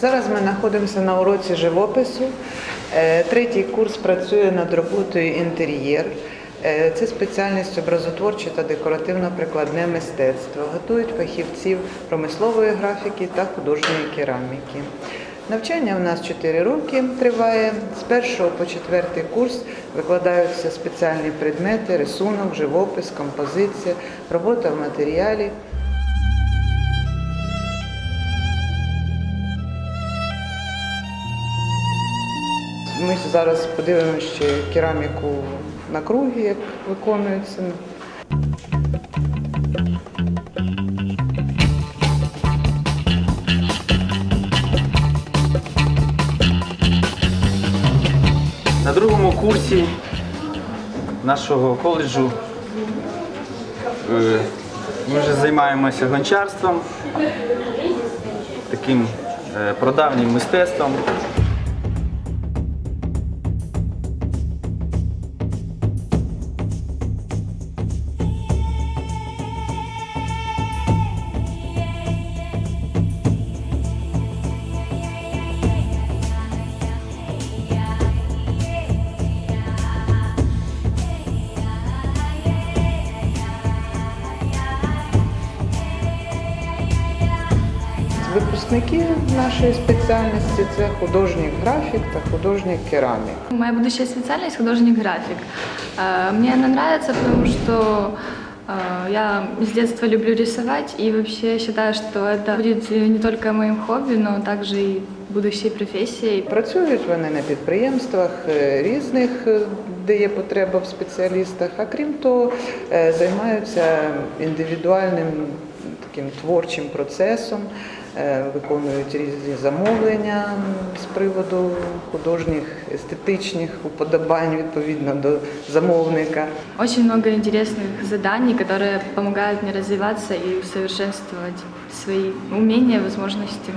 Зараз ми знаходимося на уроці живопису. Е, Третій курс працює над роботою інтер'єр. Е, Це спеціальність образотворче та декоративно-прикладне мистецтво. Готують фахівців промислової графіки та художньої кераміки. Навчання у нас 4 роки триває. З першого по четвертий курс викладаються спеціальні предмети, рисунок, живопис, композиція, робота в матеріалі. Ми зараз подивимося ще кераміку на кругі, як виконується. На другому курсі нашого коледжу е, ми вже займаємося гончарством, таким е, прадавнім мистецтвом. Випускники нашої спеціальності це художній графік та художній керамік. Моя будущая специальность художник-график. Э, Мне она нравится, потому что э, я с детства люблю рисовать и вообще считаю, что это будет не только моим хобби, но также и будущей профессией. Працюють вони на підприємствах е, різних, е, де є потреба в спеціалістах, а крім того, е, займаються індивідуальним таким творчим процесом, е, виконують різні замовлення з приводу художніх естетичних уподобань відповідно до замовника. Очень много интересных заданий, которые помогают мне развиваться и усовершенствовать свои умения, возможности.